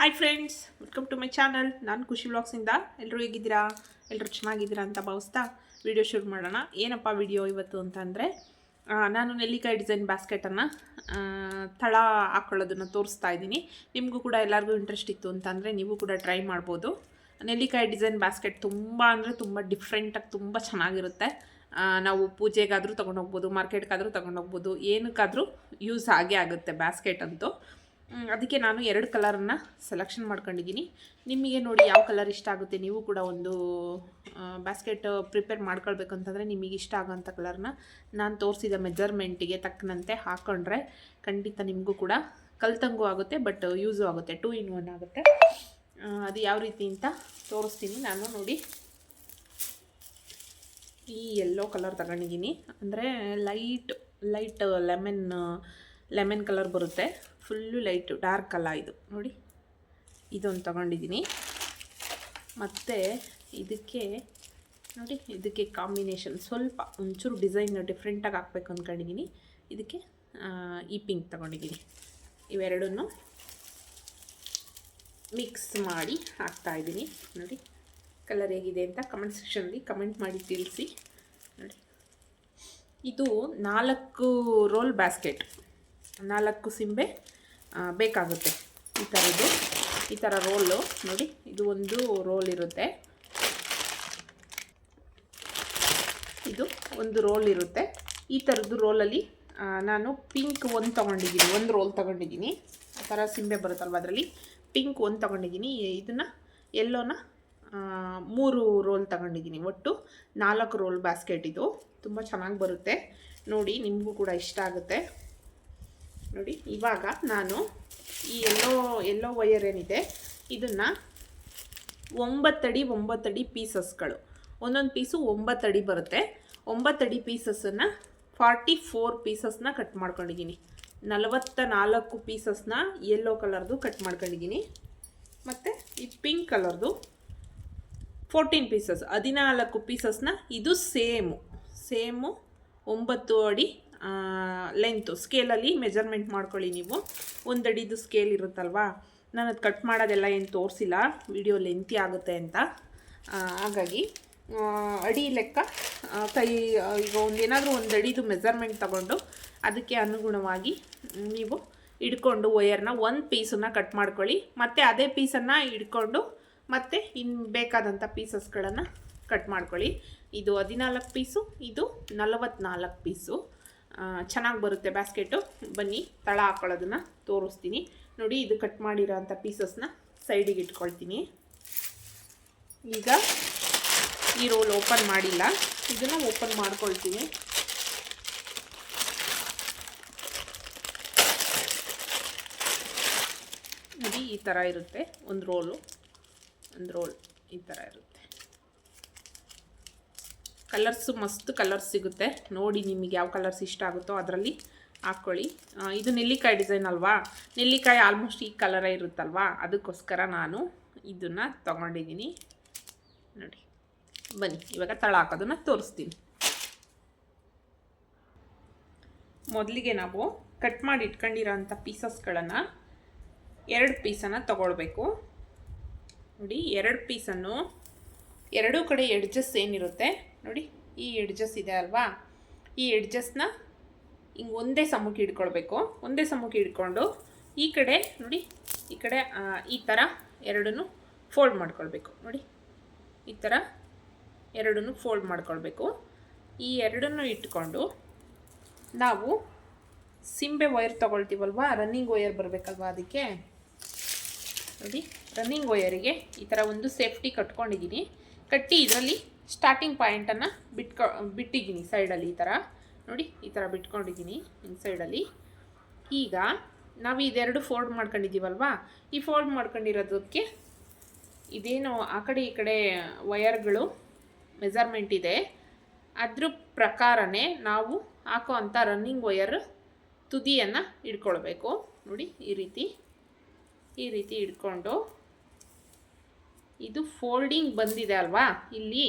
Hi friends welcome to my channel ನಾನು ಖುಷಿ ವ್ಲಾಗ್ಸಿಂದ ಎಲ್ಲರೂ ಹೇಗಿದ್ದೀರಾ? ಎಲ್ಲರೂ ಚೆನ್ನಾಗಿದ್ದೀರಾ ಅಂತ ಭಾವಿಸ್ತಾ ವಿಡಿಯೋ ಶುರು ಮಾಡೋಣ. ಏನಪ್ಪ ವಿಡಿಯೋ ಇವತ್ತು ಅಂತಂದರೆ ನಾನು ನೆಲ್ಲಿಕಾಯಿ ಡಿಸೈನ್ ಬ್ಯಾಸ್ಕೆಟನ್ನು ತಳ ಹಾಕ್ಕೊಳ್ಳೋದನ್ನು ತೋರಿಸ್ತಾ ಇದ್ದೀನಿ. ನಿಮಗೂ ಕೂಡ ಎಲ್ಲರಿಗೂ ಇಂಟ್ರೆಸ್ಟ್ ಇತ್ತು ಅಂತಂದರೆ ನೀವು ಕೂಡ ಟ್ರೈ ಮಾಡ್ಬೋದು. ನೆಲ್ಲಿಕಾಯಿ ಡಿಸೈನ್ ಬ್ಯಾಸ್ಕೆಟ್ ತುಂಬ ಅಂದರೆ ತುಂಬ ಡಿಫ್ರೆಂಟಾಗಿ ತುಂಬ ಚೆನ್ನಾಗಿರುತ್ತೆ. ನಾವು ಪೂಜೆಗಾದರೂ ತೊಗೊಂಡೋಗ್ಬೋದು ಮಾರ್ಕೆಟ್ಗಾದರೂ ತೊಗೊಂಡೋಗ್ಬೋದು, ಏನಕ್ಕಾದರೂ ಯೂಸ್ ಆಗೇ ಆಗುತ್ತೆ ಬ್ಯಾಸ್ಕೆಟ್ ಅಂತೂ. ಅದಕ್ಕೆ ನಾನು ಎರಡು ಕಲರನ್ನು ಸೆಲೆಕ್ಷನ್ ಮಾಡ್ಕೊಂಡಿದ್ದೀನಿ. ನಿಮಗೆ ನೋಡಿ ಯಾವ ಕಲರ್ ಇಷ್ಟ ಆಗುತ್ತೆ? ನೀವು ಕೂಡ ಒಂದು ಬ್ಯಾಸ್ಕೆಟ್ ಪ್ರಿಪೇರ್ ಮಾಡ್ಕೊಳ್ಬೇಕು ಅಂತಂದರೆ ನಿಮಗೆ ಇಷ್ಟ ಆಗೋಂಥ ಕಲರ್ನ ನಾನು ತೋರಿಸಿದ ಮೆಜರ್ಮೆಂಟಿಗೆ ತಕ್ಕನಂತೆ ಹಾಕ್ಕೊಂಡ್ರೆ ಖಂಡಿತ ನಿಮಗೂ ಕೂಡ ಕಲ್ತಂಗೂ ಆಗುತ್ತೆ ಬಟ್ ಯೂಸು ಆಗುತ್ತೆ. ಟೂ ಇನ್ ಒನ್ ಆಗುತ್ತೆ. ಅದು ಯಾವ ರೀತಿ ಅಂತ ತೋರಿಸ್ತೀನಿ. ನಾನು ನೋಡಿ ಈ ಎಲ್ಲೋ ಕಲರ್ ತಗೊಂಡಿದ್ದೀನಿ. ಅಂದರೆ light light lemon lemon colour ಬರುತ್ತೆ. ಫುಲ್ಲು ಲೈಟು, ಡಾರ್ಕ್ ಅಲ್ಲ ಇದು. ನೋಡಿ, ಇದೊಂದು ತಗೊಂಡಿದ್ದೀನಿ. ಮತ್ತು ಇದಕ್ಕೆ, ನೋಡಿ, ಇದಕ್ಕೆ ಕಾಂಬಿನೇಷನ್. ಸ್ವಲ್ಪ ಒಂಚೂರು ಡಿಸೈನ್ ಡಿಫ್ರೆಂಟಾಗಿ ಹಾಕ್ಬೇಕು ಅಂದ್ಕೊಂಡಿದ್ದೀನಿ ಇದಕ್ಕೆ ಈ ಪಿಂಕ್ ತಗೊಂಡಿದ್ದೀನಿ ಇವೆರಡನ್ನು ಮಿಕ್ಸ್ ಮಾಡಿ ಹಾಕ್ತಾ ಇದ್ದೀನಿ. ನೋಡಿ ಕಲರ್ ಹೇಗಿದೆ ಅಂತ ಕಮೆಂಟ್ ಸೆಕ್ಷನಲ್ಲಿ ಕಮೆಂಟ್ ಮಾಡಿ ತಿಳಿಸಿ. ನೋಡಿ, ಇದು ನಾಲ್ಕು ರೋಲ್ ಬ್ಯಾಸ್ಕೆಟ್ ನಾಲ್ಕು ಸಿಂಬೆ. ಬೇಕಾಗುತ್ತೆ. ಈ ಥರದ್ದು ಈ ಥರ ರೋಲು. ನೋಡಿ, ಇದು ಒಂದು ರೋಲ್ ಇರುತ್ತೆ. ಇದು ಒಂದು ರೋಲ್ ಇರುತ್ತೆ. ಈ ಥರದ್ದು ರೋಲಲ್ಲಿ ನಾನು ಪಿಂಕ್ ಒಂದು ತೊಗೊಂಡಿದ್ದೀನಿ. ಒಂದು ರೋಲ್ ತೊಗೊಂಡಿದ್ದೀನಿ. ಆ ಥರ ಸಿಂಬೆ ಬರುತ್ತಲ್ವ ಅದರಲ್ಲಿ? ಪಿಂಕ್ ಒಂದು ತೊಗೊಂಡಿದ್ದೀನಿ. ಇದನ್ನು ಎಲ್ಲೋನ ಮೂರು ರೋಲ್ ತಗೊಂಡಿದ್ದೀನಿ ಒಟ್ಟು. ನಾಲ್ಕು ರೋಲ್ ಬ್ಯಾಸ್ಕೆಟ್ ಇದು. ತುಂಬ ಚೆನ್ನಾಗಿ ಬರುತ್ತೆ. ನೋಡಿ, ನಿಮಗೂ ಕೂಡ ಇಷ್ಟ ಆಗುತ್ತೆ. ನೋಡಿ, ಇವಾಗ ನಾನು ಈ ಎಲ್ಲೋ ಎಲ್ಲೋ ವೈಯರ್ ಏನಿದೆ, ಇದನ್ನು ಒಂಬತ್ತಡಿ ಒಂಬತ್ತಡಿ ಪೀಸಸ್ಗಳು. ಒಂದೊಂದು ಪೀಸು ಒಂಬತ್ತಡಿ ಬರುತ್ತೆ. ಒಂಬತ್ತಡಿ ಪೀಸಸ್ಸನ್ನು ಫಾರ್ಟಿ ಫೋರ್ ಪೀಸಸ್ನ ಕಟ್ ಮಾಡ್ಕೊಂಡಿದ್ದೀನಿ. ನಲವತ್ತ ನಾಲ್ಕು ಪೀಸಸ್ನ ಯೆಲ್ಲೋ ಕಲರ್ದು ಕಟ್ ಮಾಡ್ಕೊಂಡಿದ್ದೀನಿ. ಮತ್ತು ಈ ಪಿಂಕ್ ಕಲರ್ದು ಫೋರ್ಟೀನ್ ಪೀಸಸ್, ಹದಿನಾಲ್ಕು ಪೀಸಸ್ನ ಇದು ಸೇಮು. ಸೇಮು ಒಂಬತ್ತು ಅಡಿ ಲೆಂತು ಸ್ಕೇಲಲ್ಲಿ ಮೆಜರ್ಮೆಂಟ್ ಮಾಡ್ಕೊಳ್ಳಿ ನೀವು. ಒಂದಡಿದು ಸ್ಕೇಲ್ ಇರುತ್ತಲ್ವಾ? ನಾನು ಅದು ಕಟ್ ಮಾಡೋದೆಲ್ಲ ಏನು ತೋರಿಸಿಲ್ಲ. ವಿಡಿಯೋ ಲೆಂತಿ ಆಗುತ್ತೆ ಅಂತ. ಹಾಗಾಗಿ ಅಡಿ ಲೆಕ್ಕ ಕೈ ಈಗ ಒಂದೇನಾದರೂ ಒಂದು ಅಡಿದು ಮೆಜರ್ಮೆಂಟ್ ತಗೊಂಡು ಅದಕ್ಕೆ ಅನುಗುಣವಾಗಿ ನೀವು ಹಿಡ್ಕೊಂಡು ವಯರ್ನ ಒಂದು ಪೀಸನ್ನು ಕಟ್ ಮಾಡ್ಕೊಳ್ಳಿ. ಮತ್ತು ಅದೇ ಪೀಸನ್ನು ಹಿಡ್ಕೊಂಡು ಮತ್ತು ಇನ್ನು ಬೇಕಾದಂಥ ಪೀಸಸ್ಗಳನ್ನು ಕಟ್ ಮಾಡ್ಕೊಳ್ಳಿ. ಇದು ಹದಿನಾಲ್ಕು ಪೀಸು ಇದು ನಲವತ್ತ್ನಾಲ್ಕು ಪೀಸು ಚೆನ್ನಾಗಿ ಬರುತ್ತೆ ಬ್ಯಾಸ್ಕೆಟು ಬನ್ನಿ, ತಳ ಹಾಕೊಳ್ಳೋದನ್ನು ತೋರಿಸ್ತೀನಿ. ನೋಡಿ, ಇದು ಕಟ್ ಮಾಡಿರೋ ಅಂಥ ಪೀಸಸ್ನ ಸೈಡಿಗೆ ಇಟ್ಕೊಳ್ತೀನಿ. ಈಗ ಈ ರೋಲ್ ಓಪನ್ ಮಾಡಿಲ್ಲ. ಇದನ್ನು ಓಪನ್ ಮಾಡ್ಕೊಳ್ತೀನಿ. ನೋಡಿ, ಈ ಥರ ಇರುತ್ತೆ. ಒಂದು ರೋಲು ಒಂದು ರೋಲ್ ಈ ಥರ ಇರುತ್ತೆ. ಕಲರ್ಸು ಮಸ್ತ್ ಕಲರ್ಸ್ ಸಿಗುತ್ತೆ. ನೋಡಿ ನಿಮಗೆ ಯಾವ ಕಲರ್ಸ್ ಇಷ್ಟ ಆಗುತ್ತೋ ಅದರಲ್ಲಿ ಹಾಕ್ಕೊಳ್ಳಿ ಇದು ನೆಲ್ಲಿಕಾಯಿ ಡಿಸೈನ್ ಅಲ್ವಾ? ನೆಲ್ಲಿಕಾಯಿ ಆಲ್ಮೋಸ್ಟ್ ಈ ಕಲರೇ ಇರುತ್ತಲ್ವಾ? ಅದಕ್ಕೋಸ್ಕರ ನಾನು ಇದನ್ನು ತೊಗೊಂಡಿದ್ದೀನಿ ನೋಡಿ, ಬನ್ನಿ, ಇವಾಗ ತಳ ಹಾಕೋದನ್ನು ತೋರಿಸ್ತೀನಿ. ಮೊದಲಿಗೆ ನಾವು ಕಟ್ ಮಾಡಿ ಇಟ್ಕೊಂಡಿರೋ ಅಂಥ ಪೀಸಸ್ಗಳನ್ನು ಎರಡು ಪೀಸನ್ನು ತಗೊಳ್ಬೇಕು. ನೋಡಿ, ಎರಡು ಪೀಸನ್ನು ಎರಡೂ ಕಡೆ ಎಡ್ಜಸ್ ಏನಿರುತ್ತೆ ನೋಡಿ, ಈ ಎಡ್ಜಸ್ ಇದೆ ಅಲ್ವಾ? ಈ ಎಡ್ಜಸ್ನ ಹಿಂಗೆ ಒಂದೇ ಸಮಕ್ಕೆ ಹಿಡ್ಕೊಳ್ಬೇಕು ಒಂದೇ ಸಮಕ್ಕೆ ಹಿಡ್ಕೊಂಡು ಈ ಕಡೆ ನೋಡಿ, ಈ ಕಡೆ ಈ ಥರ ಎರಡನ್ನು ಫೋಲ್ಡ್ ಮಾಡ್ಕೊಳ್ಬೇಕು. ನೋಡಿ, ಈ ಥರ ಎರಡನ್ನು ಫೋಲ್ಡ್ ಮಾಡ್ಕೊಳ್ಬೇಕು. ಈ ಎರಡನ್ನು ಇಟ್ಕೊಂಡು ನಾವು ಸಿಂಬೆ ವೈರ್ ತೊಗೊಳ್ತೀವಲ್ವಾ? ರನ್ನಿಂಗ್ ವೈರ್ ಬರಬೇಕಲ್ವಾ ಅದಕ್ಕೆ? ನೋಡಿ ರನ್ನಿಂಗ್ ವೈಯರಿಗೆ ಈ ಥರ ಒಂದು ಸೇಫ್ಟಿ ಕಟ್ಕೊಂಡಿದ್ದೀನಿ ಕಟ್ಟಿ ಇದರಲ್ಲಿ ಸ್ಟಾರ್ಟಿಂಗ್ ಪಾಯಿಂಟನ್ನು ಬಿಟ್ಕೊ, ಬಿಟ್ಟಿದ್ದೀನಿ ಸೈಡಲ್ಲಿ ಈ ಥರ ನೋಡಿ, ಈ ಥರ ಬಿಟ್ಕೊಂಡಿದ್ದೀನಿ ಇನ್ ಸೈಡಲ್ಲಿ ಈಗ ನಾವು ಇದೆರಡು ಫೋಲ್ಡ್ ಮಾಡ್ಕೊಂಡಿದ್ದೀವಲ್ವಾ? ಈ ಫೋಲ್ಡ್ ಮಾಡ್ಕೊಂಡಿರೋದಕ್ಕೆ ಇದೇನು ಆ ಕಡೆ ಈ ಕಡೆ ವಯರ್ಗಳು ಮೆಜರ್ಮೆಂಟ್ ಇದೆ. ಅದ್ರ ಪ್ರಕಾರನೇ ನಾವು ಹಾಕೋ ಅಂಥ ರನ್ನಿಂಗ್ ವಯರ್ ತುದಿಯನ್ನು ಇಟ್ಕೊಳ್ಬೇಕು ನೋಡಿ, ಈ ರೀತಿ ಈ ರೀತಿ ಇಟ್ಕೊಂಡು ಇದು ಫೋಲ್ಡಿಂಗ್ ಬಂದಿದೆ ಅಲ್ವಾ? ಇಲ್ಲಿ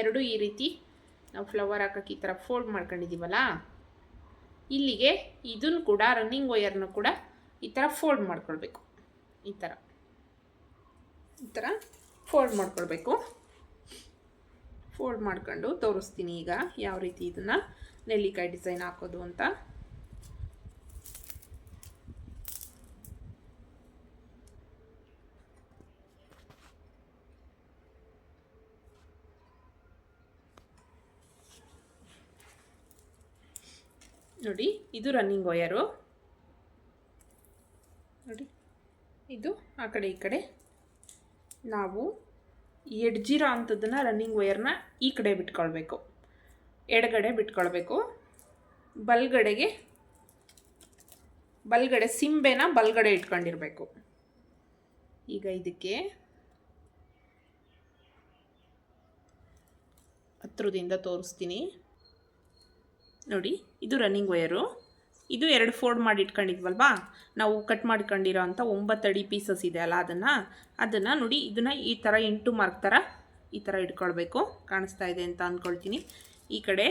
ಎರಡು ಈ ರೀತಿ ನಾವು ಫ್ಲವರ್ ಹಾಕಕ್ಕೆ ಈ ಥರ ಫೋಲ್ಡ್ ಮಾಡ್ಕೊಂಡಿದ್ದೀವಲ್ಲ? ಇಲ್ಲಿಗೆ ಇದನ್ನು ಕೂಡ ರನ್ನಿಂಗ್ ವಯರ್ನು ಕೂಡ ಈ ಥರ ಫೋಲ್ಡ್ ಮಾಡ್ಕೊಳ್ಬೇಕು. ಈ ಥರ. ಈ ಥರ ಫೋಲ್ಡ್ ಮಾಡ್ಕೊಳ್ಬೇಕು. ಫೋಲ್ಡ್ ಮಾಡ್ಕೊಂಡು ತೋರಿಸ್ತೀನಿ ಈಗ ಯಾವ ರೀತಿ ಇದನ್ನು ನೆಲ್ಲಿಕಾಯಿ ಡಿಸೈನ್ ಹಾಕೋದು ಅಂತ. ನೋಡಿ, ಇದು ರನ್ನಿಂಗ್ ವಯರು ನೋಡಿ, ಇದು ಆ ಕಡೆ, ಈ ಕಡೆ. ನಾವು ಎಡ್ಜಿರೋ ಅಂಥದ್ದನ್ನು ರನ್ನಿಂಗ್ ವಯರ್ನ ಈ ಕಡೆ ಬಿಟ್ಕೊಳ್ಬೇಕು. ಎಡಗಡೆ ಬಿಟ್ಕೊಳ್ಬೇಕು. ಬಲ್ಗಡೆಗೆ, ಬಲ್ಗಡೆ ಸಿಂಬೆನ ಬಲ್ಗಡೆ ಇಟ್ಕೊಂಡಿರಬೇಕು. ಈಗ ಇದಕ್ಕೆ ಹತ್ರದಿಂದ ತೋರಿಸ್ತೀನಿ. ನೋಡಿ ಇದು ರನ್ನಿಂಗ್ ವಯರು ಇದು ಎರಡು ಫೋಲ್ಡ್ ಮಾಡಿ ಇಟ್ಕೊಂಡಿದ್ವಲ್ವಾ ನಾವು ಕಟ್ ಮಾಡ್ಕೊಂಡಿರೋ ಅಂಥ ಒಂಬತ್ತಡಿ ಪೀಸಸ್ ಇದೆ ಅಲ್ಲ ಅದನ್ನು. ಅದನ್ನು ನೋಡಿ, ಇದನ್ನು ಈ ಥರ ಎಂಟು ಮಾರ್ಕ್ ಥರ ಈ ಥರ ಇಟ್ಕೊಳ್ಬೇಕು. ಕಾಣಿಸ್ತಾ ಇದೆ ಅಂತ ಅಂದ್ಕೊಳ್ತೀನಿ ಈ ಕಡೆ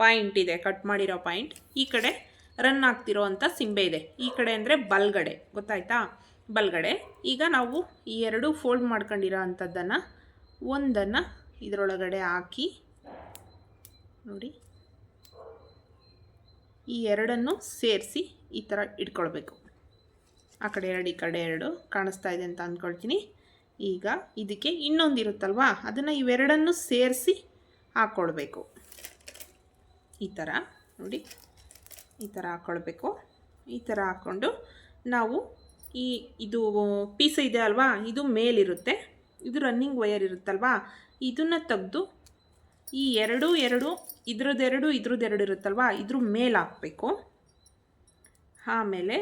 ಪಾಯಿಂಟ್ ಇದೆ ಕಟ್ ಮಾಡಿರೋ ಪಾಯಿಂಟ್ ಈ ಕಡೆ ರನ್ ಆಗ್ತಿರೋ ಅಂಥ ಸಿಂಬೆ ಇದೆ. ಈ ಕಡೆ ಅಂದರೆ ಬಲ್ಗಡೆ, ಗೊತ್ತಾಯ್ತಾ? ಬಲ್ಗಡೆ. ಈಗ ನಾವು ಈ ಎರಡು ಫೋಲ್ಡ್ ಮಾಡ್ಕೊಂಡಿರೋ ಅಂಥದ್ದನ್ನು ಒಂದನ್ನು ಇದರೊಳಗಡೆ ಹಾಕಿ ನೋಡಿ. ಈ ಎರಡನ್ನು ಸೇರಿಸಿ ಈ ಥರ ಇಟ್ಕೊಳ್ಬೇಕು. ಆ ಕಡೆ ಎರಡು, ಈ ಕಡೆ ಎರಡು ಕಾಣಿಸ್ತಾ ಇದೆ ಅಂತ ಅಂದ್ಕೊಳ್ತೀನಿ. ಈಗ ಇದಕ್ಕೆ ಇನ್ನೊಂದು ಇರುತ್ತಲ್ವಾ? ಅದನ್ನು ಇವೆರಡನ್ನು ಸೇರಿಸಿ ಹಾಕ್ಕೊಳ್ಬೇಕು ಈ ಥರ, ನೋಡಿ, ಈ ಥರ ಹಾಕ್ಕೊಳ್ಬೇಕು ಈ ಥರ ಹಾಕ್ಕೊಂಡು ನಾವು ಈ, ಇದು ಪೀಸ್ ಇದೆ ಅಲ್ವಾ? ಇದು ಮೇಲಿರುತ್ತೆ. ಇದು ರನ್ನಿಂಗ್ ವೈಯರ್ ಇರುತ್ತಲ್ವಾ? ಇದನ್ನು ತೆಗೆದು ಈ ಎರಡು ಎರಡು ಇದ್ರದ್ದೆರಡು ಇದ್ರದ್ದೆರಡು ಇರುತ್ತಲ್ವಾ? ಇದ್ರ ಮೇಲೆ ಹಾಕಬೇಕು ಆಮೇಲೆ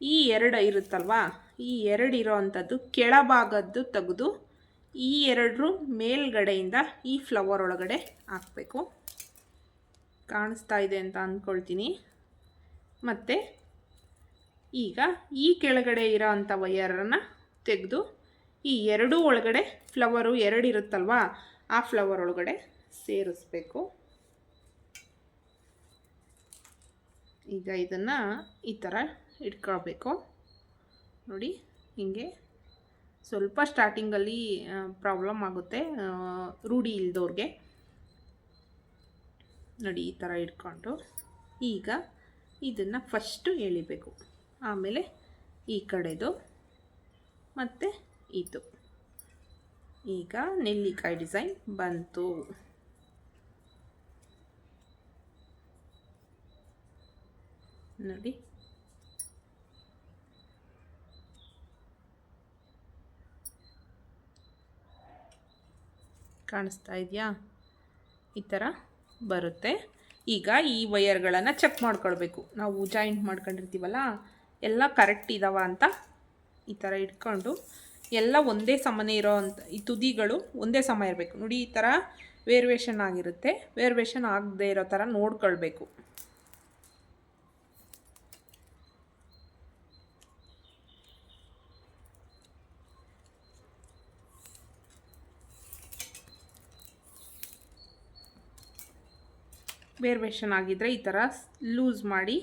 ಈ ಎರಡು ಇರುತ್ತಲ್ವಾ? ಈ ಎರಡು ಇರೋ ಅಂಥದ್ದು ಕೆಳಭಾಗದ್ದು ತೆಗೆದು ಈ ಎರಡರ ಮೇಲ್ಗಡೆಯಿಂದ ಈ ಫ್ಲವರ್ ಒಳಗಡೆ ಹಾಕಬೇಕು. ಕಾಣಿಸ್ತಾ ಇದೆ ಅಂತ ಅಂದ್ಕೊಳ್ತೀನಿ. ಮತ್ತು ಈಗ ಈ ಕೆಳಗಡೆ ಇರೋ ಅಂಥ ವಯರನ್ನು ತೆಗೆದು ಈ ಎರಡೂ ಒಳಗಡೆ ಫ್ಲವರು ಎರಡು ಇರುತ್ತಲ್ವಾ? ಆ ಫ್ಲವರ್ ಒಳಗಡೆ ಸೇರಿಸ್ಬೇಕು. ಈಗ ಇದನ್ನು ಈ ಥರ ಇಟ್ಕೊಳ್ಬೇಕು. ನೋಡಿ, ಹೀಗೆ ಸ್ವಲ್ಪ ಸ್ಟಾರ್ಟಿಂಗಲ್ಲಿ ಪ್ರಾಬ್ಲಮ್ ಆಗುತ್ತೆ ರೂಢಿ ಇಲ್ದವ್ರಿಗೆ ನೋಡಿ, ಈ ಥರ ಇಟ್ಕೊಂಡು ಈಗ ಇದನ್ನು ಫಸ್ಟು ಎಳಿಬೇಕು. ಆಮೇಲೆ ಈ ಕಡೆದು ಮತ್ತು ಇದು. ಈಗ ನೆಲ್ಲಿಕಾಯಿ ಡಿಸೈನ್ ಬಂತು. ನೋಡಿ. ಕಾಣಿಸ್ತಾ ಇದೆಯಾ? ಈ ಥರ ಬರುತ್ತೆ. ಈಗ ಈ ವಯರ್ಗಳನ್ನು ಚೆಕ್ ಮಾಡ್ಕೊಳ್ಬೇಕು. ನಾವು ಜಾಯಿಂಟ್ ಮಾಡ್ಕೊಂಡಿರ್ತೀವಲ್ಲ, ಎಲ್ಲ ಕರೆಕ್ಟ್ ಇದಾವ ಅಂತ ಈ ಥರ ಇಟ್ಕೊಂಡು ಎಲ್ಲ ಒಂದೇ ಸಮನೆ ಇರೋ ಈ ತುದಿಗಳು ಒಂದೇ ಸಮ ಇರಬೇಕು. ನೋಡಿ, ಈ ಥರ ವೇರ್ವೇಷನ್ ಆಗಿರುತ್ತೆ. ವೇರ್ವೇಷನ್ ಆಗದೆ ಇರೋ ಥರ ನೋಡ್ಕೊಳ್ಬೇಕು. ವೇರ್ವೇಷನ್ ಆಗಿದ್ದರೆ ಈ ಥರ ಲೂಸ್ ಮಾಡಿ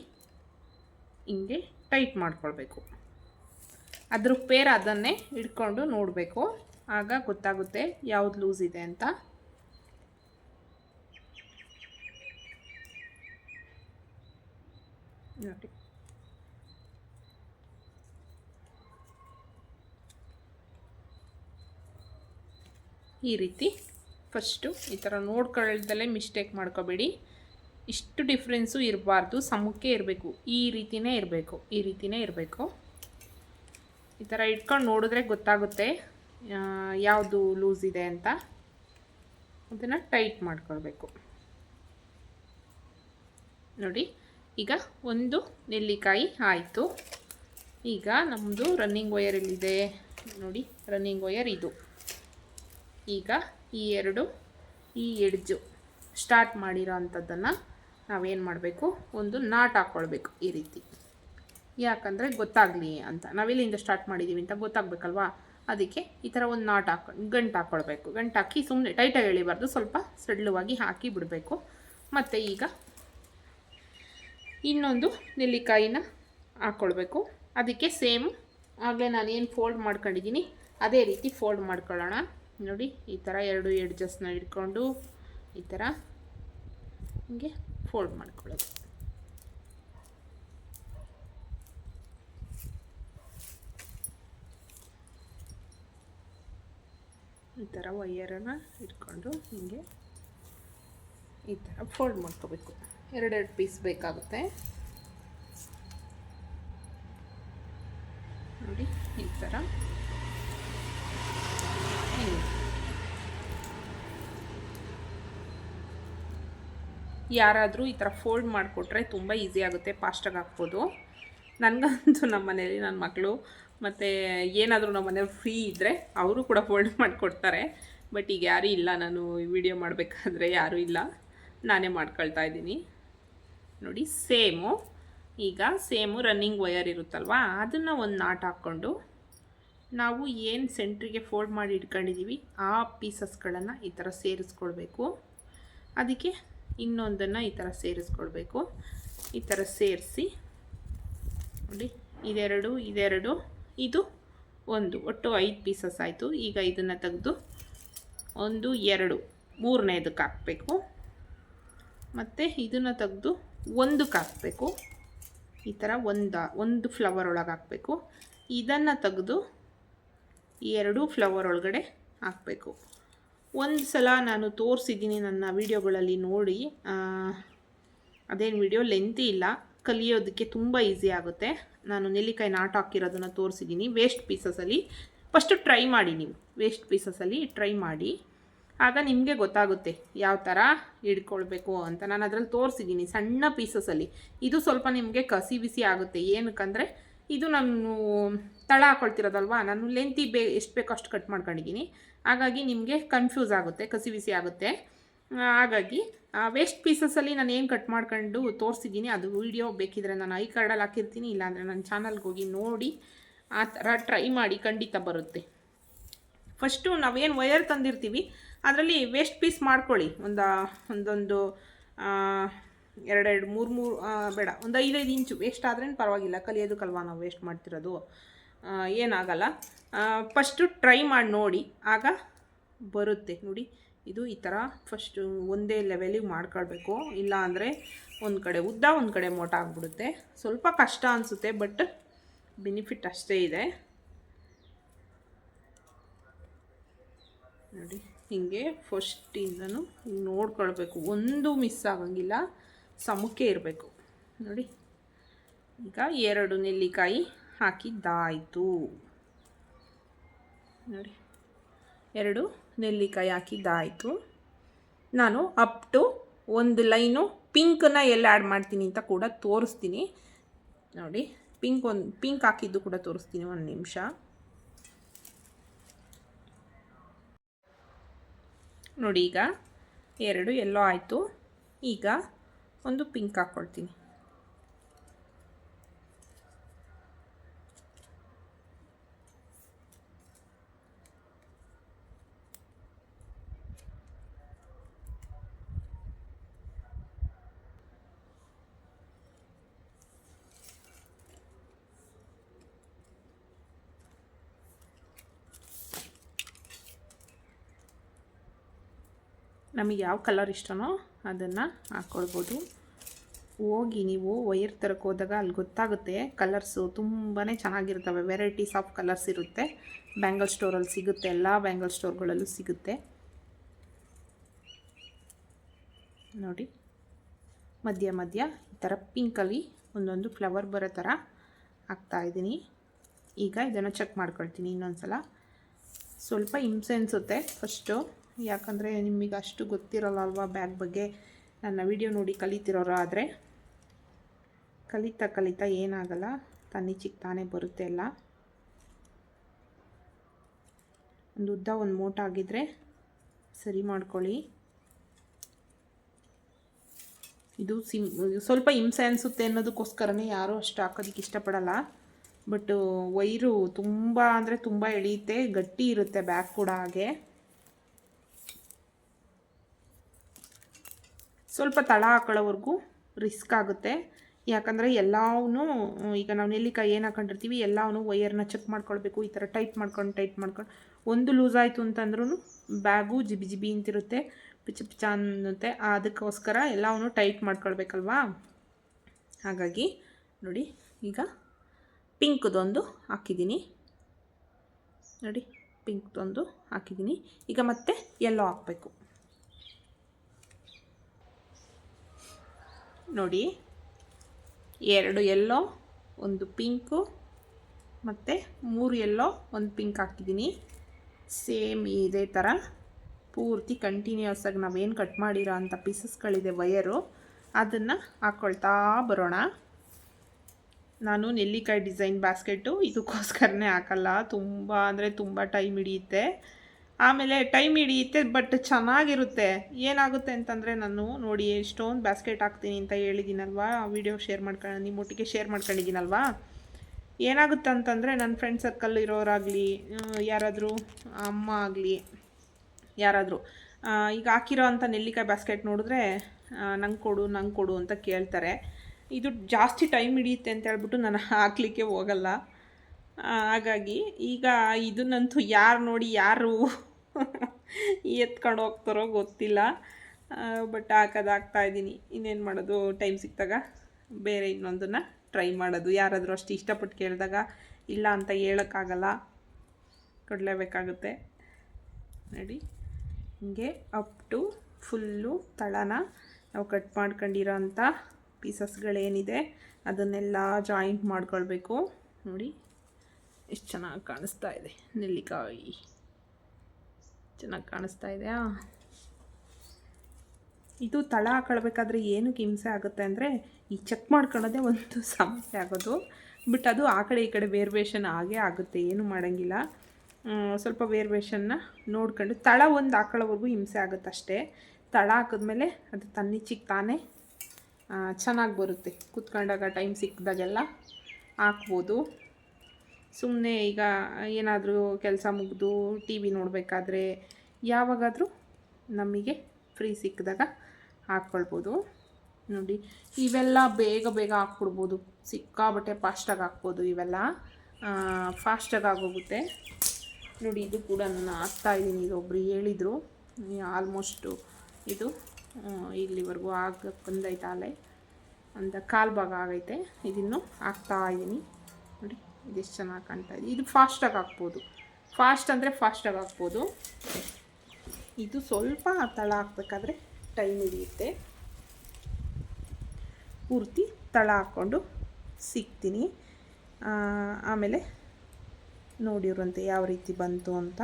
ಹಿಂಗೆ ಟೈಟ್ ಮಾಡ್ಕೊಳ್ಬೇಕು. ಅದ್ರ ಪೇರ್ ಅದನ್ನೇ ಇಟ್ಕೊಂಡು ನೋಡಬೇಕು. ಆಗ ಗೊತ್ತಾಗುತ್ತೆ ಯಾವ್ದು ಲೂಸ್ ಇದೆ ಅಂತ. ನೋಡಿ. ಈ ರೀತಿ ಫಸ್ಟು ಈ ಥರ ನೋಡ್ಕೊಳ್ದಲ್ಲೇ ಮಿಸ್ಟೇಕ್ ಮಾಡ್ಕೋಬೇಡಿ. ಇಷ್ಟು ಡಿಫ್ರೆನ್ಸು ಇರಬಾರ್ದು ಸಮಕ್ಕೆ ಇರಬೇಕು. ಈ ರೀತಿಯೇ ಇರಬೇಕು, ಈ ರೀತಿಯೇ ಇರಬೇಕು. ಈ ಥರ ಇಟ್ಕೊಂಡು ನೋಡಿದ್ರೆ ಗೊತ್ತಾಗುತ್ತೆ ಯಾವುದು ಲೂಸ್ ಇದೆ ಅಂತ. ಅದನ್ನು ಟೈಟ್ ಮಾಡ್ಕೊಳ್ಬೇಕು. ನೋಡಿ, ಈಗ ಒಂದು ನೆಲ್ಲಿಕಾಯಿ ಆಯಿತು. ಈಗ ನಮ್ಮದು ರನ್ನಿಂಗ್ ವಯರ್ ಎಲ್ಲಿದೆ ನೋಡಿ ರನ್ನಿಂಗ್ ವಯರ್ ಇದು. ಈಗ ಈ ಎರಡು, ಈ ಎಡ್ಜು ಸ್ಟಾರ್ಟ್ ಮಾಡಿರೋ ಅಂಥದ್ದನ್ನು ನಾವೇನು ಮಾಡಬೇಕು? ಒಂದು ನಾಟ್ ಹಾಕ್ಕೊಳ್ಬೇಕು ಈ ರೀತಿ. ಯಾಕಂದರೆ ಗೊತ್ತಾಗಲಿ ಅಂತ. ನಾವೆಲ್ಲಿಂದ ಸ್ಟಾರ್ಟ್ ಮಾಡಿದ್ದೀವಿ ಅಂತ ಗೊತ್ತಾಗಬೇಕಲ್ವಾ? ಅದಕ್ಕೆ ಈ ಥರ ಒಂದು ನಾಟ್ ಹಾಕೊ, ಗಂಟು ಹಾಕ್ಕೊಳ್ಬೇಕು ಗಂಟು ಹಾಕಿ ಸುಮ್ಮನೆ ಟೈಟಾಗಿ ಎಳಿಬಾರ್ದು. ಸ್ವಲ್ಪ ಸಡ್ಲವಾಗಿ ಹಾಕಿ ಬಿಡಬೇಕು. ಮತ್ತು ಈಗ ಇನ್ನೊಂದು ನೆಲ್ಲಿಕಾಯಿನ ಹಾಕ್ಕೊಳ್ಬೇಕು ಅದಕ್ಕೆ ಸೇಮ್ ಆಗಲೇ ನಾನು ಏನು ಫೋಲ್ಡ್ ಮಾಡ್ಕೊಂಡಿದ್ದೀನಿ, ಅದೇ ರೀತಿ ಫೋಲ್ಡ್ ಮಾಡ್ಕೊಳ್ಳೋಣ. ನೋಡಿ, ಈ ಥರ ಎರಡು ಎಡ್ಜಸ್ನ ಹಿಡ್ಕೊಂಡು ಈ ಥರ ಹಿಂಗೆ ಫೋಲ್ಡ್ ಮಾಡ್ಕೊಳ್ಳೋದು. ಥರ ವೈಯರನ್ನು ಇಟ್ಕೊಂಡು ಹೀಗೆ ಈ ಥರ ಫೋಲ್ಡ್ ಮಾಡ್ಕೋಬೇಕು. ಎರಡೆರಡು ಪೀಸ್ ಬೇಕಾಗುತ್ತೆ. ನೋಡಿ, ಈ ಥರ. ಯಾರಾದರೂ ಈ ಥರ ಫೋಲ್ಡ್ ಮಾಡಿಕೊಟ್ರೆ ತುಂಬ ಈಸಿ ಆಗುತ್ತೆ, ಫಾಸ್ಟಾಗಿ ಹಾಕ್ಬೋದು. ನನಗಂತೂ ನಮ್ಮ ಮನೇಲಿ ನನ್ನ ಮಕ್ಕಳು ಮತ್ತು ಏನಾದರೂ ನಮ್ಮ ಮನೆಯವ್ರು ಫ್ರೀ ಇದ್ದರೆ ಅವರು ಕೂಡ ಫೋಲ್ಡ್ ಮಾಡಿಕೊಡ್ತಾರೆ. ಬಟ್ ಈಗ ಯಾರೂ ಇಲ್ಲ, ನಾನು ವಿಡಿಯೋ ಮಾಡಬೇಕಾದ್ರೆ ಯಾರೂ ಇಲ್ಲ. ನಾನೇ ಮಾಡ್ಕೊಳ್ತಾ ಇದ್ದೀನಿ. ನೋಡಿ, ಸೇಮು. ಈಗ ಸೇಮು ರನ್ನಿಂಗ್ ವಯರ್ ಇರುತ್ತಲ್ವಾ? ಅದನ್ನು ಒಂದು ನಾಟ್ ಹಾಕ್ಕೊಂಡು ನಾವು ಏನು ಸೆಂಟ್ರಿಗೆ ಫೋಲ್ಡ್ ಮಾಡಿ ಇಟ್ಕೊಂಡಿದ್ದೀವಿ ಆ ಪೀಸಸ್ಗಳನ್ನು ಈ ಥರ ಸೇರಿಸ್ಕೊಳ್ಬೇಕು. ಅದಕ್ಕೆ ಇನ್ನೊಂದನ್ನು ಈ ಥರ ಸೇರಿಸ್ಕೊಳ್ಬೇಕು. ಈ ಥರ ಸೇರಿಸಿ, ನೋಡಿ, ಇದೆರಡು ಇದೆರಡು. ಇದು ಒಂದು, ಒಟ್ಟು ಐದು ಪೀಸಸ್ ಆಯಿತು. ಈಗ ಇದನ್ನು ತೆಗೆದು ಒಂದು, ಎರಡು, ಮೂರನೇದಕ್ಕೆ ಹಾಕಬೇಕು. ಮತ್ತು ಇದನ್ನು ತೆಗೆದು ಒಂದಕ್ಕೆ ಹಾಕಬೇಕು. ಈ ಥರ ಒಂದು ಒಂದು ಫ್ಲವರ್ ಒಳಗೆ ಹಾಕಬೇಕು. ಇದನ್ನು ತೆಗೆದು ಎರಡು ಫ್ಲವರ್ ಒಳಗಡೆ ಹಾಕಬೇಕು. ಒಂದು ಸಲ ನಾನು ತೋರಿಸಿದ್ದೀನಿ ನನ್ನ ವೀಡಿಯೋಗಳಲ್ಲಿ ನೋಡಿ. ಅದೇನು ವಿಡಿಯೋ ಲೆಂತಿ ಇಲ್ಲ. ಕಲಿಯೋದಕ್ಕೆ ತುಂಬ ಈಸಿ ಆಗುತ್ತೆ. ನಾನು ನೆಲ್ಲಿಕಾಯಿ ನಾಟ್ ಹಾಕಿರೋದನ್ನು ತೋರಿಸಿದ್ದೀನಿ. ವೇಸ್ಟ್ ಪೀಸಸಲ್ಲಿ ಫಸ್ಟು ಟ್ರೈ ಮಾಡಿ ನೀವು. ವೇಸ್ಟ್ ಪೀಸಸಲ್ಲಿ ಟ್ರೈ ಮಾಡಿ. ಆಗ ನಿಮಗೆ ಗೊತ್ತಾಗುತ್ತೆ ಯಾವ ಥರ ಹಿಡ್ಕೊಳ್ಬೇಕು ಅಂತ. ನಾನು ಅದರಲ್ಲಿ ತೋರಿಸಿದ್ದೀನಿ ಸಣ್ಣ ಪೀಸಸಲ್ಲಿ ಇದು ಸ್ವಲ್ಪ ನಿಮಗೆ ಕಸಿ ಬಿಸಿ ಆಗುತ್ತೆ. ಏನಕ್ಕಂದರೆ ಇದು ನಾನು ತಳ ಹಾಕೊಳ್ತಿರೋದಲ್ವಾ? ನಾನು ಲೆಂತಿ ಬೇ ಎಷ್ಟು ಬೇಕೋ ಅಷ್ಟು ಕಟ್ ಮಾಡ್ಕೊಂಡಿದ್ದೀನಿ. ಹಾಗಾಗಿ ನಿಮಗೆ ಕನ್ಫ್ಯೂಸ್ ಆಗುತ್ತೆ, ಕಸಿ ಬಿಸಿ ಆಗುತ್ತೆ. ಹಾಗಾಗಿ ವೇಸ್ಟ್ ಪೀಸಸಲ್ಲಿ ನಾನು ಏನು ಕಟ್ ಮಾಡ್ಕೊಂಡು ತೋರಿಸಿದ್ದೀನಿ, ಅದು ವೀಡಿಯೋ ಬೇಕಿದ್ರೆ ನಾನು ಐ ಕಾರ್ಡಲ್ಲಿ ಹಾಕಿರ್ತೀನಿ, ಇಲ್ಲಾಂದರೆ ನನ್ನ ಚಾನಲ್ಗೆ ಹೋಗಿ ನೋಡಿ, ಆ ಥರ ಟ್ರೈ ಮಾಡಿ ಖಂಡಿತ ಬರುತ್ತೆ. ಫಸ್ಟು ನಾವೇನು ವಯರ್ ತಂದಿರ್ತೀವಿ, ಅದರಲ್ಲಿ ವೇಸ್ಟ್ ಪೀಸ್ ಮಾಡ್ಕೊಳ್ಳಿ. ಒಂದು, ಒಂದೊಂದು ಎರಡೆರಡು, ಮೂರು ಮೂರು ಬೇಡ, ಒಂದು ಐದೈದು ಇಂಚು ವೇಸ್ಟ್ ಆದ್ರೇನು ಪರವಾಗಿಲ್ಲ ಕಲಿಯೋದಕ್ಕಲ್ವಾ ನಾವು ವೇಸ್ಟ್ ಮಾಡ್ತಿರೋದು. ಏನಾಗಲ್ಲ ಫಸ್ಟು ಟ್ರೈ ಮಾಡಿ ನೋಡಿ, ಆಗ ಬರುತ್ತೆ, ನೋಡಿ. ಇದು ಈ ಥರ ಫಸ್ಟು ಒಂದೇ ಲೆವೆಲಿಗೆ ಮಾಡ್ಕೊಳ್ಬೇಕು. ಇಲ್ಲ ಅಂದರೆ ಒಂದು ಕಡೆ ಉದ್ದ, ಒಂದು ಕಡೆ ಮೋಟ ಆಗಿಬಿಡುತ್ತೆ. ಸ್ವಲ್ಪ ಕಷ್ಟ ಅನಿಸುತ್ತೆ ಬಟ್ ಬೆನಿಫಿಟ್ ಅಷ್ಟೇ ಇದೆ. ನೋಡಿ, ಹೀಗೆ ಫಸ್ಟಿಂದನೂ ನೋಡ್ಕೊಳ್ಬೇಕು. ಒಂದು ಮಿಸ್ ಆಗೋಂಗಿಲ್ಲ, ಸಮಕ್ಕೆ ಇರಬೇಕು. ನೋಡಿ, ಈಗ ಎರಡು ನೆಲ್ಲಿಕಾಯಿ ಹಾಕಿದ್ದಾಯಿತು. ನೋಡಿ, ಎರಡು ನೆಲ್ಲಿಕಾಯಿ ಹಾಕಿದ್ದಾಯಿತು. ನಾನು ಅಪ್ ಟು ಒಂದು ಲೈನು ಪಿಂಕನ್ನ ಎಲ್ಲಿ ಆ್ಯಡ್ ಮಾಡ್ತೀನಿ ಅಂತ ಕೂಡ ತೋರಿಸ್ತೀನಿ. ನೋಡಿ ಪಿಂಕ್ ಒಂದು ಪಿಂಕ್ ಹಾಕಿದ್ದು ಕೂಡ ತೋರಿಸ್ತೀನಿ ಒಂದು ನಿಮಿಷ. ನೋಡಿ ಈಗ ಎರಡು ಎಲ್ಲೋ ಆಯಿತು. ಈಗ ಒಂದು ಪಿಂಕ್ ಹಾಕ್ಕೊಳ್ತೀನಿ ನಮಗೆ ಯಾವ ಕಲರ್ ಇಷ್ಟನೋ ಅದನ್ನು ಹಾಕ್ಕೊಳ್ಬೋದು ಹೋಗಿ ನೀವು ವೈರ್ ತರಕ್ಕೆ ಹೋದಾಗ ಅಲ್ಲಿ ಗೊತ್ತಾಗುತ್ತೆ ಕಲರ್ಸು ತುಂಬಾ ಚೆನ್ನಾಗಿರ್ತವೆ ವೆರೈಟೀಸ್ ಆಫ್ ಕಲರ್ಸ್ ಇರುತ್ತೆ. ಬ್ಯಾಂಗಲ್ ಸ್ಟೋರಲ್ಲಿ ಸಿಗುತ್ತೆ, ಎಲ್ಲ ಬ್ಯಾಂಗಲ್ ಸ್ಟೋರ್ಗಳಲ್ಲೂ ಸಿಗುತ್ತೆ. ನೋಡಿ, ಮಧ್ಯ ಮಧ್ಯ ಈ ಥರ ಪಿಂಕಲ್ಲಿ ಒಂದೊಂದು ಫ್ಲವರ್ ಬರೋ ಥರ ಹಾಕ್ತಾಯಿದ್ದೀನಿ ಈಗ ಇದನ್ನು ಚೆಕ್ ಮಾಡ್ಕೊಳ್ತೀನಿ ಇನ್ನೊಂದು ಸಲ ಸ್ವಲ್ಪ ಹಿಂಸೆ ಅನಿಸುತ್ತೆ ಫಸ್ಟು ಯಾಕಂದರೆ ನಿಮಗೆ ಅಷ್ಟು ಗೊತ್ತಿರಲ್ಲ ಅಲ್ವಾ ಬ್ಯಾಗ್ ಬಗ್ಗೆ. ನನ್ನ ವಿಡಿಯೋ ನೋಡಿ ಕಲಿತಿರೋರು ಆದರೆ ಕಲಿತಾ ಕಲಿತಾ ಏನಾಗಲ್ಲ. ತನ್ನಿಚಿಗೆ ತಾನೇ ಬರುತ್ತೆ ಎಲ್ಲ. ಒಂದು ಉದ್ದ, ಒಂದು ಮೋಟ ಆಗಿದ್ದರೆ ಸರಿ ಮಾಡ್ಕೊಳ್ಳಿ. ಇದು ಸಿಮ್ ಸ್ವಲ್ಪ ಹಿಂಸೆ ಅನಿಸುತ್ತೆ ಅನ್ನೋದಕ್ಕೋಸ್ಕರನೇ ಯಾರೂ ಅಷ್ಟು ಹಾಕೋದಕ್ಕೆ ಇಷ್ಟಪಡಲ್ಲ. ಬಟ್ ವೈರು ತುಂಬ ಅಂದರೆ ತುಂಬ ಎಳೆಯುತ್ತೆ, ಗಟ್ಟಿ ಇರುತ್ತೆ ಬ್ಯಾಗ್ ಕೂಡ ಹಾಗೆ. ಸ್ವಲ್ಪ ತಳ ಹಾಕೊಳ್ಳೋವರೆಗೂ ರಿಸ್ಕ್ ಆಗುತ್ತೆ. ಯಾಕಂದರೆ ಎಲ್ಲವೂ ಈಗ ನಾವು ನೆಲ್ಲಿಕಾಯಿ ಏನು ಹಾಕೊಂಡಿರ್ತೀವಿ ಎಲ್ಲವೂ ವೈಯರ್ನ ಚೆಕ್ ಮಾಡ್ಕೊಳ್ಬೇಕು, ಈ ಥರ ಟೈಟ್ ಮಾಡ್ಕೊಂಡು ಟೈಟ್ ಮಾಡ್ಕೊಂಡು. ಒಂದು ಲೂಸ್ ಆಯಿತು ಅಂತಂದ್ರೂ ಬ್ಯಾಗು ಜಿಬಿ ಜಿಬಿ ಅಂತಿರುತ್ತೆ, ಪಿಚ ಪಿಚ ಅನ್ನುತ್ತೆ. ಅದಕ್ಕೋಸ್ಕರ ಎಲ್ಲವೂ ಟೈಟ್ ಮಾಡ್ಕೊಳ್ಬೇಕಲ್ವಾ? ಹಾಗಾಗಿ ನೋಡಿ, ಈಗ ಪಿಂಕ್ದೊಂದು ಹಾಕಿದ್ದೀನಿ. ನೋಡಿ, ಪಿಂಕ್ದೊಂದು ಹಾಕಿದ್ದೀನಿ. ಈಗ ಮತ್ತೆ ಎಲ್ಲೋ ಹಾಕಬೇಕು. ನೋಡಿ. ಎರಡು ಎಲ್ಲೋ ಒಂದು ಪಿಂಕು ಮತ್ತು ಮೂರು ಎಲ್ಲೋ ಒಂದು ಪಿಂಕ್ ಹಾಕಿದ್ದೀನಿ. ಸೇಮ್ ಇದೇ ಥರ ಪೂರ್ತಿ ಕಂಟಿನ್ಯೂಸಾಗಿ ನಾವೇನು ಕಟ್ ಮಾಡಿರೋ ಅಂಥ ಪೀಸಸ್ಗಳಿದೆ ವಯರು ಅದನ್ನು ಹಾಕ್ಕೊಳ್ತಾ ಬರೋಣ. ನಾನು ನೆಲ್ಲಿಕಾಯಿ ಡಿಸೈನ್ ಬ್ಯಾಸ್ಕೆಟು ಇದಕ್ಕೋಸ್ಕರನೇ ಹಾಕಲ್ಲ. ತುಂಬ ಅಂದರೆ ತುಂಬ ಟೈಮ್ ಹಿಡಿಯುತ್ತೆ. ಆಮೇಲೆ ಟೈಮ್ ಹಿಡಿಯುತ್ತೆ ಬಟ್ ಚೆನ್ನಾಗಿರುತ್ತೆ. ಏನಾಗುತ್ತೆ ಅಂತಂದರೆ ನಾನು ನೋಡಿ ಎಷ್ಟೊಂದು ಬ್ಯಾಸ್ಕೆಟ್ ಹಾಕ್ತೀನಿ ಅಂತ ಹೇಳಿದ್ದೀನಲ್ವಾ ವಿಡಿಯೋ ಶೇರ್ ಮಾಡ್ಕೊಂಡು ನಿಮ್ಮೊಟ್ಟಿಗೆ ಶೇರ್ ಮಾಡ್ಕೊಂಡಿದ್ದೀನಲ್ವಾ ಏನಾಗುತ್ತೆ ಅಂತಂದರೆ ನನ್ನ ಫ್ರೆಂಡ್ ಸರ್ಕಲ್ ಇರೋರಾಗಲಿ ಯಾರಾದರೂ ಅಮ್ಮ ಆಗಲಿ, ಯಾರಾದರೂ ಈಗ ಹಾಕಿರೋ ಅಂಥ ನೆಲ್ಲಿಕಾಯಿ ಬ್ಯಾಸ್ಕೆಟ್ ನೋಡಿದ್ರೆ ನಂಗೆ ಕೊಡು ನಂಗೆ ಕೊಡು ಅಂತ ಕೇಳ್ತಾರೆ. ಇದು ಜಾಸ್ತಿ ಟೈಮ್ ಹಿಡಿಯುತ್ತೆ ಅಂತ ಹೇಳ್ಬಿಟ್ಟು ನಾನು ಹಾಕ್ಲಿಕ್ಕೆ ಹೋಗಲ್ಲ. ಹಾಗಾಗಿ ಈಗ ಇದನ್ನಂತೂ ಯಾರು ನೋಡಿ ಯಾರು ಎತ್ಕೊಂಡು ಹೋಗ್ತಾರೋ ಗೊತ್ತಿಲ್ಲ. ಬಟ್ ಹಾಕೋದು ಹಾಕ್ತಾಯಿದ್ದೀನಿ ಇನ್ನೇನು ಮಾಡೋದು? ಟೈಮ್ ಸಿಕ್ಕಿದಾಗ ಬೇರೆ ಇನ್ನೊಂದನ್ನು ಟ್ರೈ ಮಾಡೋದು. ಯಾರಾದರೂ ಅಷ್ಟು ಇಷ್ಟಪಟ್ಟು ಕೇಳಿದಾಗ ಇಲ್ಲ ಅಂತ ಹೇಳೋಕ್ಕಾಗಲ್ಲ. ಕೊಡಲೇಬೇಕಾಗುತ್ತೆ. ನೋಡಿ. ಹಿಂಗೆ ಅಪ್ ಟು ಫುಲ್ಲು ತಳನ ನಾವು ಕಟ್ ಮಾಡ್ಕೊಂಡಿರೋ ಅಂಥ ಪೀಸಸ್ಗಳೇನಿದೆ ಅದನ್ನೆಲ್ಲ ಜಾಯಿಂಟ್ ಮಾಡ್ಕೊಳ್ಬೇಕು. ನೋಡಿ. ಎಷ್ಟು ಚೆನ್ನಾಗಿ ಕಾಣಿಸ್ತಾ ಇದೆ. ನೆಲ್ಲಿಕಾಯಿ. ಚೆನ್ನಾಗಿ ಕಾಣಿಸ್ತಾ ಇದೆಯಾ? ಇದು ತಳ ಹಾಕೊಳ್ಬೇಕಾದ್ರೆ ಏನಕ್ಕೆ ಹಿಂಸೆ ಆಗುತ್ತೆ ಅಂದರೆ, ಈ ಚೆಕ್ ಮಾಡ್ಕೊಳ್ಳೋದೇ ಒಂದು ಸಮಸ್ಯೆ ಆಗೋದು. ಬಟ್ ಅದು ಆ ಕಡೆ ಈ ಕಡೆ ವೇರ್ವೇಷನ್ ಆಗೇ ಆಗುತ್ತೆ, ಏನು ಮಾಡೋಂಗಿಲ್ಲ. ಸ್ವಲ್ಪ ವೇರ್ವೇಷನ್ನ ನೋಡ್ಕೊಂಡು, ತಳ ಒಂದು ಹಾಕೊಳ್ಳೋವರೆಗೂ ಹಿಂಸೆ ಆಗುತ್ತೆ ಅಷ್ಟೇ. ತಳ ಹಾಕಿದ್ಮೇಲೆ ಅದು ತನ್ನಿಚ್ಚಿಗೆ ತಾನೇ ಚೆನ್ನಾಗಿ ಬರುತ್ತೆ. ಕುತ್ಕೊಂಡಾಗ ಟೈಮ್ ಸಿಕ್ಕಿದಾಗೆಲ್ಲ ಹಾಕ್ಬೋದು. ಸುಮ್ಮನೆ ಈಗ ಏನಾದರೂ ಕೆಲಸ ಮುಗಿದು ಟಿ ವಿ ನೋಡಬೇಕಾದ್ರೆ ಯಾವಾಗಾದರೂ ನಮಗೆ ಫ್ರೀ ಸಿಕ್ಕಿದಾಗ ಹಾಕ್ಕೊಳ್ಬೋದು. ನೋಡಿ, ಇವೆಲ್ಲ ಬೇಗ ಬೇಗ ಹಾಕ್ಬಿಡ್ಬೋದು ಸಿಕ್ಕಾಬಟ್ಟೆ ಫಾಸ್ಟಾಗಿ ಹಾಕ್ಬೋದು ಇವೆಲ್ಲ. ಫಾಸ್ಟಾಗಿ ಆಗೋಗುತ್ತೆ. ನೋಡಿ, ಇದು ಕೂಡ ನಾನು ಹಾಕ್ತಾಯಿದ್ದೀನಿ ಇದು ಒಬ್ಬರು ಹೇಳಿದರು. ಆಲ್ಮೋಸ್ಟು ಇದು ಇಲ್ಲಿವರೆಗೂ ಆಗ ಬಂದೈತೆ ಅಲೆ. ಅಂತ ಕಾಲು ಭಾಗ ಆಗೈತೆ. ಇದನ್ನು ಹಾಕ್ತಾ ಇದ್ದೀನಿ. ನೋಡಿ. ಇದೆಷ್ಟು ಚೆನ್ನಾಗಿ ಕಾಣ್ತಾ ಇದೆ. ಇದು ಫಾಸ್ಟಾಗಿ ಹಾಕ್ಬೋದು. ಫಾಸ್ಟ್ ಅಂದರೆ ಫಾಸ್ಟಾಗಿ ಹಾಕ್ಬೋದು. ಇದು ಸ್ವಲ್ಪ ತಳ ಹಾಕ್ಬೇಕಾದ್ರೆ ಟೈಮ್ ಹಿಡಿಯುತ್ತೆ. ಪೂರ್ತಿ ತಳ ಹಾಕ್ಕೊಂಡು ಸಿಗ್ತೀನಿ. ಆಮೇಲೆ ನೋಡಿವ್ರಂತೆ ಯಾವ ರೀತಿ ಬಂತು ಅಂತ.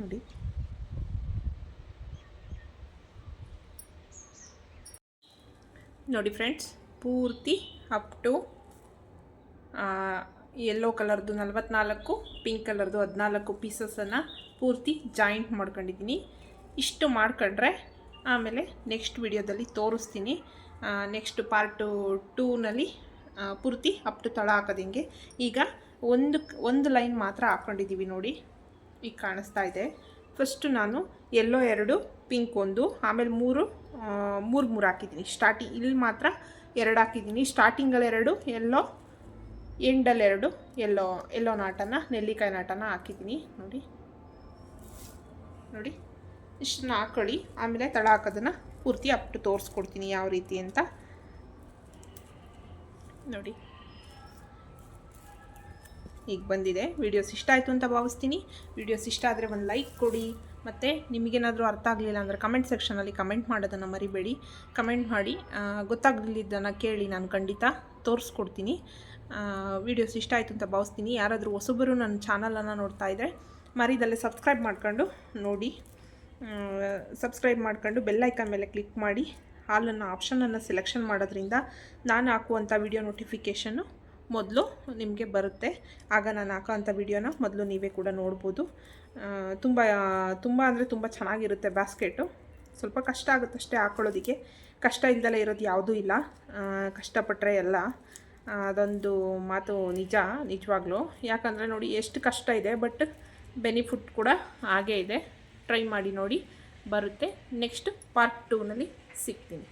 ನೋಡಿ. ನೋಡಿ ಫ್ರೆಂಡ್ಸ್, ಪೂರ್ತಿ ಅಪ್ ಟು ಯೆಲ್ಲೋ ಕಲರ್ದು ನಲ್ವತ್ನಾಲ್ಕು ಪಿಂಕ್ ಕಲರ್ದು ಹದಿನಾಲ್ಕು ಪೀಸಸನ್ನು ಪೂರ್ತಿ ಜಾಯಿಂಟ್ ಮಾಡ್ಕೊಂಡಿದ್ದೀನಿ ಇಷ್ಟು ಮಾಡ್ಕೊಂಡ್ರೆ ಆಮೇಲೆ ನೆಕ್ಸ್ಟ್ ವಿಡಿಯೋದಲ್ಲಿ ತೋರಿಸ್ತೀನಿ. ನೆಕ್ಸ್ಟ್ ಪಾರ್ಟು ಟೂನಲ್ಲಿ ಪೂರ್ತಿ ಅಪ್ ಟು ತಳ ಹಾಕೋದು ಹಿಂಗೆ. ಈಗ ಒಂದು ಒಂದು ಲೈನ್ ಮಾತ್ರ ಹಾಕ್ಕೊಂಡಿದ್ದೀವಿ ನೋಡಿ. ಈಗ ಕಾಣಿಸ್ತಾ ಇದೆ. ಫಸ್ಟು ನಾನು ಎಲ್ಲೋ ಎರಡು ಪಿಂಕ್ ಒಂದು, ಆಮೇಲೆ ಮೂರು ಮೂರು ಮೂರು ಹಾಕಿದ್ದೀನಿ. ಸ್ಟಾರ್ಟಿಂಗ್ ಇಲ್ಲಿ ಮಾತ್ರ ಎರಡು ಹಾಕಿದ್ದೀನಿ. ಸ್ಟಾರ್ಟಿಂಗಲ್ಲೆರಡು ಎಲ್ಲೋ ಎಂಡಲ್ಲೆರಡು ಎಲ್ಲೋ ಎಲ್ಲೋ ನಾಟನ, ನೆಲ್ಲಿಕಾಯಿ ನಾಟನ ಹಾಕಿದ್ದೀನಿ. ನೋಡಿ. ನೋಡಿ. ಇಷ್ಟನ್ನ ಹಾಕೊಳ್ಳಿ. ಆಮೇಲೆ ತಳ ಹಾಕೋದನ್ನು ಪೂರ್ತಿ ಅಪ್ಟು ತೋರಿಸ್ಕೊಡ್ತೀನಿ ಯಾವ ರೀತಿ ಅಂತ. ನೋಡಿ. ಈಗ ಬಂದಿದೆ. ವಿಡಿಯೋಸ್ ಇಷ್ಟ ಆಯಿತು ಅಂತ ಭಾವಿಸ್ತೀನಿ. ವಿಡಿಯೋಸ್ ಇಷ್ಟ ಆದರೆ ಒಂದು ಲೈಕ್ ಕೊಡಿ. ಮತ್ತು ನಿಮಗೇನಾದರೂ ಅರ್ಥ ಆಗಲಿಲ್ಲ ಅಂದರೆ ಕಮೆಂಟ್ ಸೆಕ್ಷನಲ್ಲಿ ಕಮೆಂಟ್ ಮಾಡೋದನ್ನು ಮರಿಬೇಡಿ. ಕಮೆಂಟ್ ಮಾಡಿ ಗೊತ್ತಾಗಲಿದ್ದನ್ನು ಕೇಳಿ ನಾನು ಖಂಡಿತ ತೋರಿಸ್ಕೊಡ್ತೀನಿ. ವೀಡಿಯೋಸ್ ಇಷ್ಟ ಆಯಿತು ಅಂತ ಭಾವಿಸ್ತೀನಿ. ಯಾರಾದರೂ ಹೊಸಬರು ನನ್ನ ಚಾನಲನ್ನು ನೋಡ್ತಾ ಇದ್ದರೆ ಮರಿದಲ್ಲೇ ಸಬ್ಸ್ಕ್ರೈಬ್ ಮಾಡ್ಕೊಂಡು ನೋಡಿ. ಸಬ್ಸ್ಕ್ರೈಬ್ ಮಾಡ್ಕೊಂಡು ಬೆಲ್ಲೈಕನ್ ಮೇಲೆ ಕ್ಲಿಕ್ ಮಾಡಿ. ಹಾಲನ್ನು ಆಪ್ಷನನ್ನು ಸೆಲೆಕ್ಷನ್ ಮಾಡೋದ್ರಿಂದ ನಾನು ಹಾಕುವಂಥ ವಿಡಿಯೋ ನೋಟಿಫಿಕೇಷನ್ನು ಮೊದಲು ನಿಮಗೆ ಬರುತ್ತೆ. ಆಗ ನಾನು ಹಾಕೋ ಅಂಥ ವಿಡಿಯೋನ ಮೊದಲು ನೀವೇ ಕೂಡ ನೋಡ್ಬೋದು. ತುಂಬ ತುಂಬ ಅಂದರೆ ತುಂಬ ಚೆನ್ನಾಗಿರುತ್ತೆ ಬ್ಯಾಸ್ಕೆಟು. ಸ್ವಲ್ಪ ಕಷ್ಟ ಆಗುತ್ತೆ ಅಷ್ಟೇ ಹಾಕ್ಕೊಳ್ಳೋದಕ್ಕೆ ಕಷ್ಟ ಇಲ್ದಲೇ ಇರೋದು ಯಾವುದೂ ಇಲ್ಲ. ಕಷ್ಟಪಟ್ಟರೆ ಎಲ್ಲ. ಅದೊಂದು ಮಾತು ನಿಜ, ನಿಜವಾಗ್ಲೂ. ಯಾಕಂದರೆ ನೋಡಿ ಎಷ್ಟು ಕಷ್ಟ ಇದೆ, ಬಟ್ ಬೆನಿಫಿಟ್ ಕೂಡ ಹಾಗೇ ಇದೆ. ಟ್ರೈ ಮಾಡಿ ನೋಡಿ. ಬರುತ್ತೆ. ನೆಕ್ಸ್ಟ್ ಪಾರ್ಟ್ ಟೂನಲ್ಲಿ ಸಿಗ್ತೀನಿ.